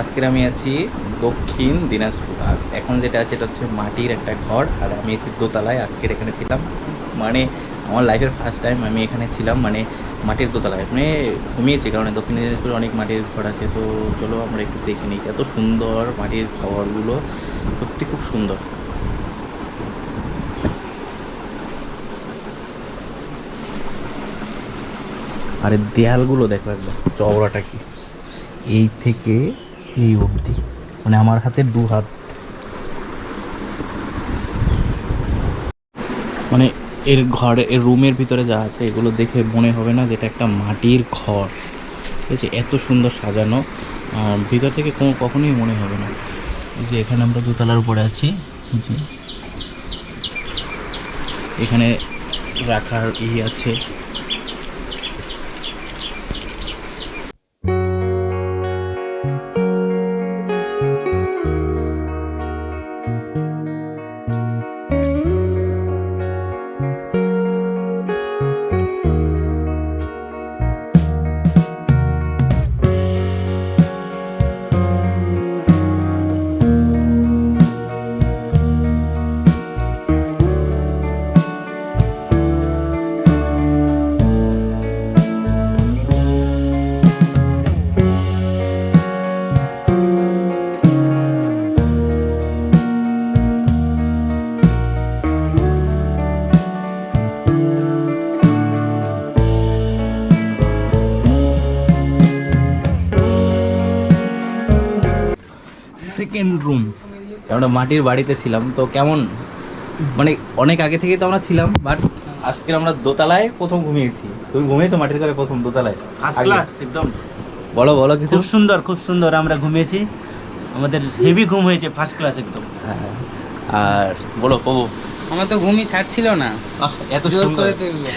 আজকের আমি আছি দক্ষিণ দিনাজপুর, আর এখন যেটা আছে এটা হচ্ছে মাটির একটা ঘর, আর আমি আছি দোতলায়, আজকের এখানে ছিলাম। মানে আমার লাইফের ফার্স্ট টাইম আমি এখানে ছিলাম মানে মাটির দোতলায়। মানে ঘুমিয়েছি, কারণ দক্ষিণ দিনাজপুরে অনেক মাটির ঘর আছে, তো চলো আমরা একটু দেখে নিই। এত সুন্দর মাটির ঘরগুলো, সত্যি খুব সুন্দর। আর দেয়ালগুলো দেখো একদম, চওড়াটা কি? এই থেকে এই অবধি। মানে আমার হাতের দু হাত। মানে এর ঘরে, এর রুমের ভিতরে যা আছে, এগুলো দেখে মনে হবে না যেটা একটা মাটির ঘর। ঠিক আছে? এত সুন্দর সাজানো। আর ভিতর থেকে কোনো কখনোই মনে হবে না। যে এখানে আমরা দোতলার উপরে আছি। এখানে রাখার ই আছে। সেকেন্ড রুম আমরা মাটির বাড়িতে ছিলাম তো কেমন? মানে অনেক আগে থেকেই তো আমরা ছিলাম বাট আজকে আমরা দোতলায় প্রথম ঘুমিয়েছি। তুমি ঘুমিয়েছো মাটির ঘরে প্রথম দোতলায় ফার্স্ট ক্লাস একদম। বলো বলো কিছু। খুব সুন্দর খুব সুন্দর আমরা ঘুমিয়েছি। আমাদের হেভি ঘুম হয়েছে ফার্স্ট ক্লাস একদম। হ্যাঁ। আর বলো কবো আমার তো ঘুমই ছাড়ছিল না। এত জোর সুন্দর। করে তুলবো